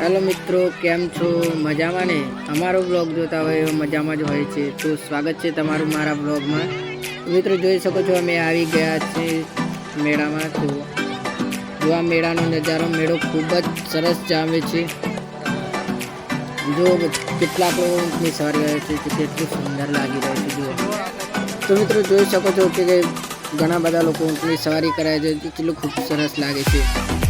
Hello મિત્રો, કેમ છો? મજામાં ને? અમારો બ્લોગ જોતા હોય મજામાં જ હોય છે. તો સ્વાગત છે તમારું મારા બ્લોગમાં મિત્રો, જોઈ શકો છો અમે આવી ગયા છે મેળામાં. તો જો આ મેળાનો નજારો, મેળો ખૂબ જ સરસ જામે છે. જો કેટલાક લોકો ઊંટની સવારી કરે છે કેટલું સુંદર લાગી રહ્યું છે જુઓ. તો મિત્રો, જોઈ શકો છો કે ઘણા બધા લોકો ઊંટની સવારી કરાવે છે, કેટલું ખૂબ સરસ લાગે છે.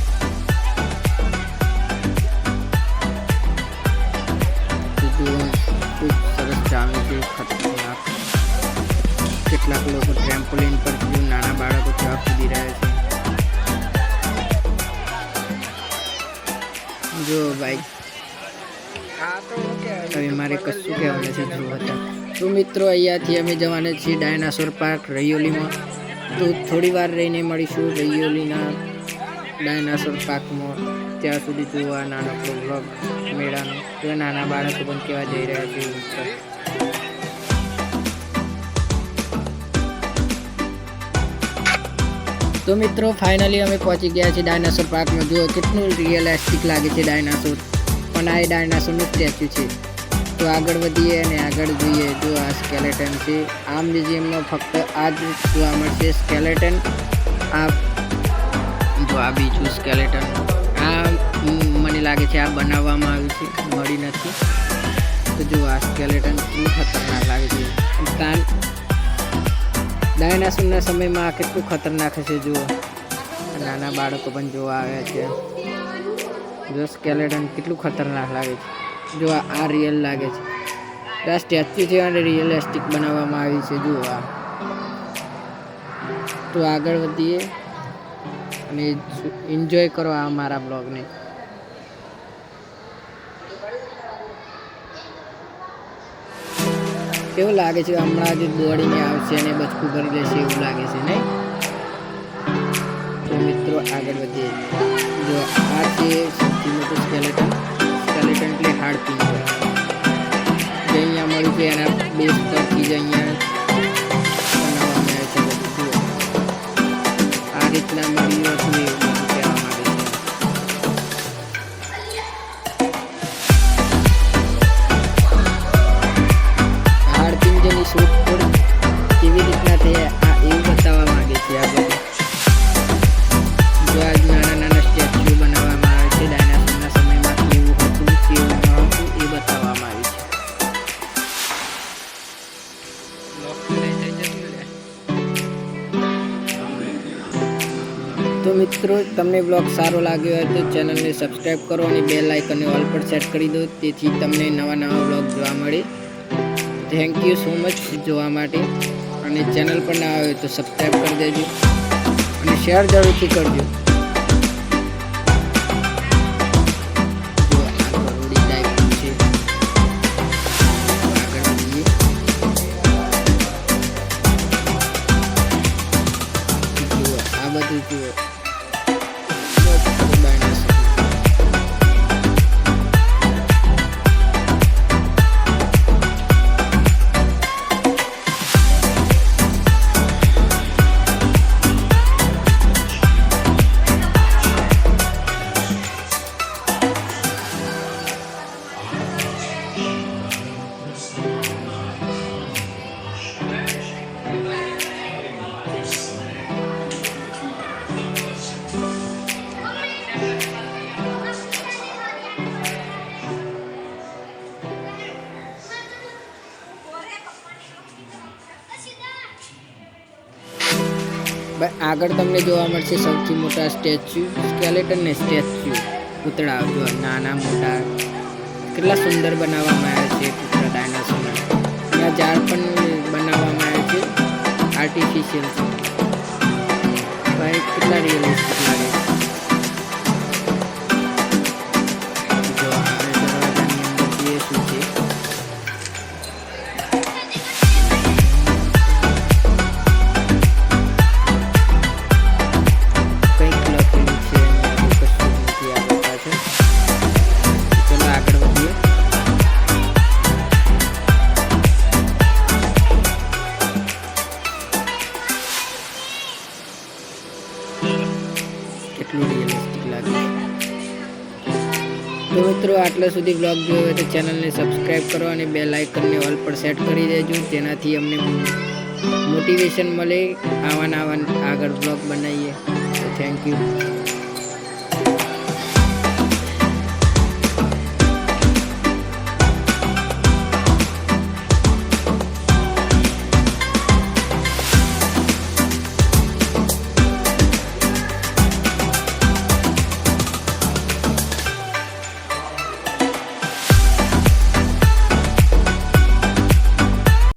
ખતરનાક કેટલાક લોકો ટ્રેમ્પોલિન પર નાના બાળકો જવાબ કૂદી રહ્યા છે. જો ભાઈ હવે મારે કશું કહેવું નથી જો હતા તો મિત્રો, અહીંયાથી અમે જવાના છીએ ડાયનાસોર પાર્ક, રૈયોલીમાં. તો થોડી વાર રહીને મળીશું રૈયોલીના ડાયનાસોર પાર્કમાં. ત્યાં સુધી જોવા નાનકડો બ્લોગ મેળાનો. તો નાના બાળકો પણ કેવા જઈ રહ્યા છે તો મિત્રો ફાઇનલી અમે પહોંચી ગયા છીએ ડાયનાસોર પાર્કમાં જુઓ કેટલું રિયલિસ્ટિક લાગે છે ડાયનાસોર પણ આ એ ડાયનાસોરનું સ્ટેચ્યુ છે. તો આગળ વધીએ અને આગળ જોઈએ. જો આ સ્કેલેટન છે. આ મ્યુઝિયમમાં ફક્ત આ જ જોવા મળશે સ્કેલેટન આ જો આ બીજું સ્કેલેટન આ મને લાગે છે આ બનાવવામાં આવ્યું છે. મળી નથી. તો જો આ સ્કેલેટન કેટલું ખતરનાક લાગે છે. ડાયનાસોરના સમયમાં આ કેટલું ખતરનાક હશે જુઓ. નાના બાળકો પણ જોવા આવ્યા છે. જો સ્કેલેટન કેટલું ખતરનાક લાગે છે. જો આ રિયલ લાગે છે. આ સ્ટેચ્યુ છે અને રિયલિસ્ટિક બનાવવામાં આવી છે, જુઓ આ. તો આગળ વધીએ અને એન્જોય કરો આ મારા બ્લોગને કેવું લાગે છે? હમણાં જ દોડીને આવશે અને બચકું ભરી લેશે એવું લાગે છે, નહીં? તો મિત્રો આગળ વધીએ. જો આ છે સૌથી મોટું સ્કેલેટન મિત્રો, તમને બ્લોગ સારો લાગ્યો હોય તો ચેનલને સબસ્ક્રાઈબ કરો અને બે લાઇકનને ઓલ પર સેટ કરી દો તેથી તમને નવા નવા બ્લોગ જોવા મળે. થેન્ક યુ સો મચ જોવા માટે. અને ચેનલ પર ના આવે તો સબસ્ક્રાઈબ કરી દેજો. અને શેર જરૂરથી કરજો. આગળ તમને જોવા મળશે સૌથી મોટા સ્ટેચ્યુ, સ્કેલેટન ને સ્ટેચ્યુ. પૂતળા, જો નાના, મોટા, કેટલા સુંદર બનાવવામાં આવ્યા છે પૂતળા ડાયનાસોરના. ત્યાં ઝાડ પણ બનાવવામાં આવે છે આર્ટિફિશિયલ છે કેટલા રિયલિસ્ટિક લાગે? છે કેટલું રિયલિસ્ટિક લાગે. તો મિત્રો, આટલા સુધી બ્લોગ જોયો હોય તો ચેનલને સબસ્ક્રાઈબ કરો અને બે લાઇકનને ઓલ પર સેટ કરી દેજો. તેનાથી અમને મોટિવેશન મળે. આવા આવા આગળ બ્લોગ બનાવીએ. તો થેન્ક યુ